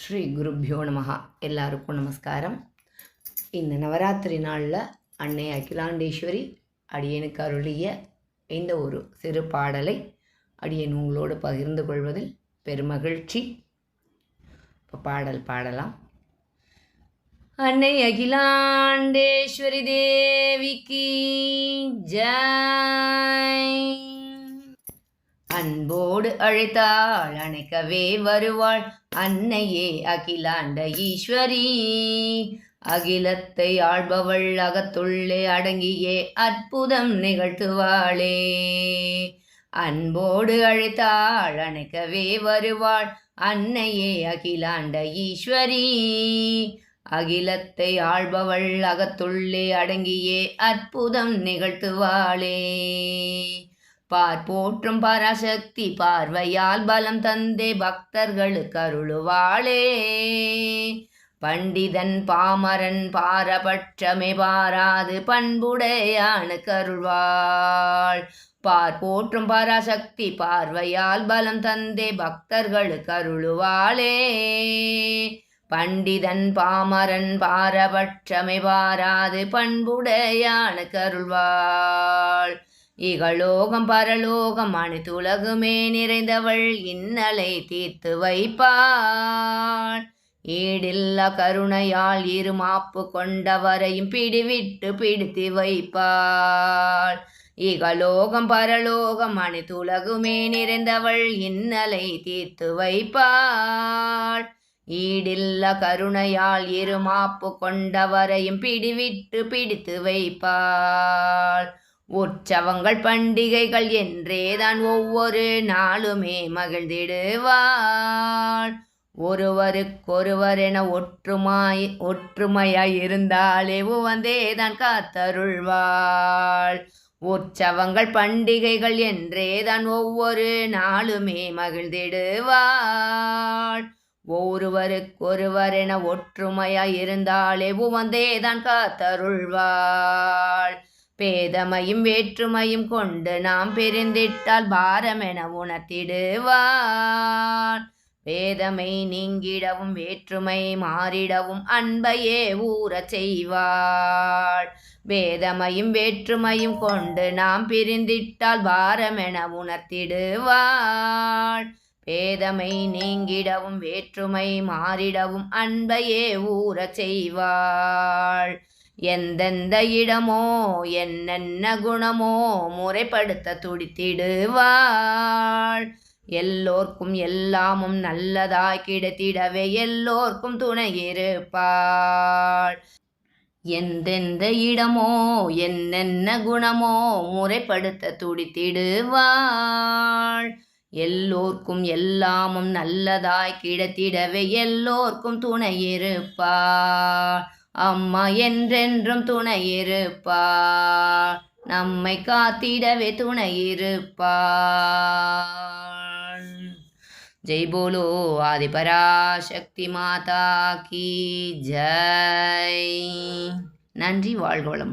ஸ்ரீ குருப்யோ நமஹா. எல்லாருக்கும் நமஸ்காரம். இந்த நவராத்திரி நாளில் அன்னை அகிலாண்டேஸ்வரி அடியனுக்கு அருளிய இந்த ஒரு சிறு பாடலை அடியன் உங்களோடு பகிர்ந்து கொள்வதில் பெருமகிழ்ச்சி. இப்போ பாடல் பாடலாம். அன்னை அகிலாண்டேஸ்வரி தேவிக்கு ஜாய். அன்போடு அழைத்தாள் அணைக்கவே வருவாள். அன்னையே அகிலாண்ட ஈஸ்வரி. அகிலத்தை ஆள்பவள் அகத்துள்ளே அடங்கியே அற்புதம் நிகழ்த்துவாளே. அன்போடு அழைத்தாள் அணைக்கவே வருவாள் அன்னையே அகிலாண்ட ஈஸ்வரி. அகிலத்தை ஆள்பவள் அகத்துள்ளே அடங்கியே அற்புதம் நிகழ்த்துவாளே. பார் போற்றும் பராசக்தி பார்வையால் பலம் தந்தே பக்தர்களுக்கு அருளுவாளே. பண்டிதன் பாமரன் பாரபட்சமே பாராது பண்புடையானு கருள்வாள் பார் போற்றும் பராசக்தி பார்வையால் பலம் தந்தே பக்தர்களுக்கு அருளுவாளே. பண்டிதன் பாமரன் பாரபட்சமே பாராது பண்புடையானு கருள்வாள் இகலோகம் பரலோகம் அனைத்துலகுமே நிறைந்தவள் இன்னலை தீர்த்து வைப்பாள். ஈடில்ல கருணையால் இருமாப்பு கொண்டவரையும் பிடிவிட்டு பிடித்து வைப்பாள். இகலோகம் பரலோகம் அனைத்துலகுமே நிறைந்தவள் இன்னலை தீர்த்து வைப்பாள். ஈடில்ல கருணையால் இருமாப்பு கொண்டவரையும் பிடிவிட்டு பிடித்து வைப்பாள். உற்சவங்கள் பண்டிகைகள் என்றேதான் ஒவ்வொரு நாளுமே மகிழ்ந்திடுவாள். ஒருவருக்கொருவர் என ஒற்றுமாய் ஒற்றுமையாய் இருந்தாலே உவந்தேதான் காத்தருள்வாள். உற்சவங்கள் பண்டிகைகள் என்றேதான் ஒவ்வொரு நாளுமே மகிழ்ந்திடுவாள். ஒருவருக்கொருவர் என ஒற்றுமையாய் இருந்தாலே உவந்தேதான் காத்தருள்வாள். பேதமையும் வேற்றுமையும் கொண்டு நாம் பிரிந்திட்டால் பாரமென உணர்த்திடுவார். பேதமை நீங்கிடவும் வேற்றுமை மாறிடவும் அன்பையே ஊறச் செய்வாள். வேதமையும் வேற்றுமையும் கொண்டு நாம் பிரிந்திட்டால் பாரமென உணர்த்திடுவாள். பேதமை நீங்கிடவும் வேற்றுமை மாறிடவும் அன்பையே ஊறச் செய்வாள். எந்தெந்த இடமோ என்னென்ன குணமோ முறைப்படுத்த துடித்திடுவாள். எல்லோர்க்கும் எல்லாமும் நல்லதாய் கிடைத்திடவே எல்லோர்க்கும் துணை இருப்பாள். எந்தெந்த இடமோ என்னென்ன குணமோ முறைப்படுத்த துடித்திடுவாள். எல்லோர்க்கும் எல்லாமும் நல்லதாய் கிடைத்திடவே எல்லோர்க்கும் துணை இருப்பாள். அம்மா என்றென்றும் துணை இருப்பா நம்மை காத்திடவே துணையிருப்பாள் ஜெய் போலோ ஆதிபராசக்தி மாதா கி ஜெய். நன்றி வாழ்கோளம்